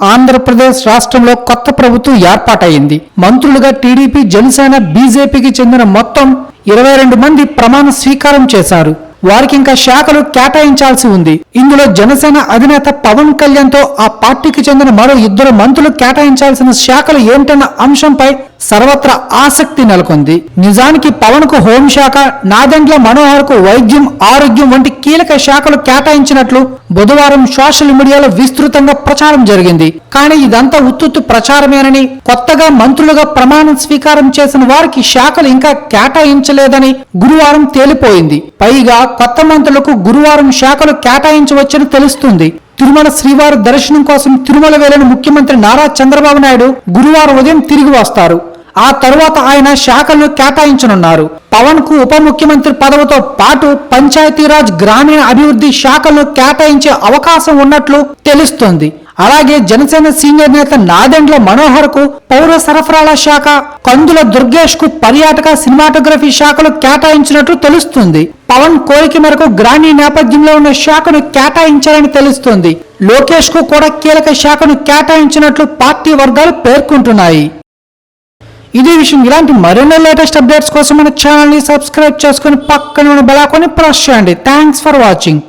ఆంధ్రప్రదేశ్ రాష్ట్రంలో కొత్త ప్రభుత్వం ఏర్పాటైంది మంత్రులుగా టీడీపీ జనసేన బీజేపీకి చెందిన మొత్తం ఇరవై రెండు మంది ప్రమాణ స్వీకారం చేశారు. వారికి ఇంకా శాఖలు కేటాయించాల్సి ఉంది. ఇందులో జనసేన అధినేత పవన్ కళ్యాణ్తో ఆ పార్టీకి చెందిన మరో ఇద్దరు మంత్రులు కేటాయించాల్సిన శాఖలు ఏమిటన్న అంశంపై సర్వత్రా ఆసక్తి నెలకొంది. నిజానికి పవన్కు హోంశాఖ నాదెండ్ల మనోహర్కు వైద్యం ఆరోగ్యం వంటి కీలక శాఖలు కేటాయించినట్లు బుధవారం సోషల్ మీడియాలో విస్తృతంగా ప్రచారం జరిగింది. కానీ ఇదంతా ఉత్తుత్తు ప్రచారమేనని కొత్తగా మంత్రులుగా ప్రమాణ స్వీకారం చేసిన వారికి శాఖలు ఇంకా కేటాయించలేదని గురువారం తేలిపోయింది. పైగా కొత్త మంత్రులకు గురువారం శాఖలు కేటాయించవచ్చని తెలుస్తుంది. తిరుమల శ్రీవారి దర్శనం కోసం తిరుమల వెళ్ళిన ముఖ్యమంత్రి నారా చంద్రబాబు నాయుడు గురువారం ఉదయం తిరిగి వస్తారు. ఆ తరువాత ఆయన శాఖలను కేటాయించనున్నారు. పవన్కు ఉప ముఖ్యమంత్రి పదవితో పాటు పంచాయతీరాజ్ గ్రామీణ అభివృద్ధి శాఖలను కేటాయించే అవకాశం ఉన్నట్లు తెలుస్తోంది. అలాగే జనసేన సీనియర్ నేత నాదెండ్ల మనోహర్కు పౌర సరఫరాల శాఖ కందుల దుర్గేష్కు పర్యాటక సినిమాటోగ్రఫీ శాఖలు కేటాయించినట్లు తెలుస్తుంది. పవన్ కోరిక మేరకు గ్రామీణ నేపథ్యంలో ఉన్న శాఖను కేటాయించారని తెలుస్తుంది. లోకేష్కు కూడా కీలక శాఖను కేటాయించినట్లు పార్టీ వర్గాలు పేర్కొంటున్నాయి. ఇదే విషయం. ఇలాంటి మరిన్ని లేటెస్ట్ అప్డేట్స్ కోసం మన ఛానల్ని సబ్స్క్రైబ్ చేసుకుని పక్కన ఉన్న బెల్ ప్రెస్ చేయండి. Thanks for watching.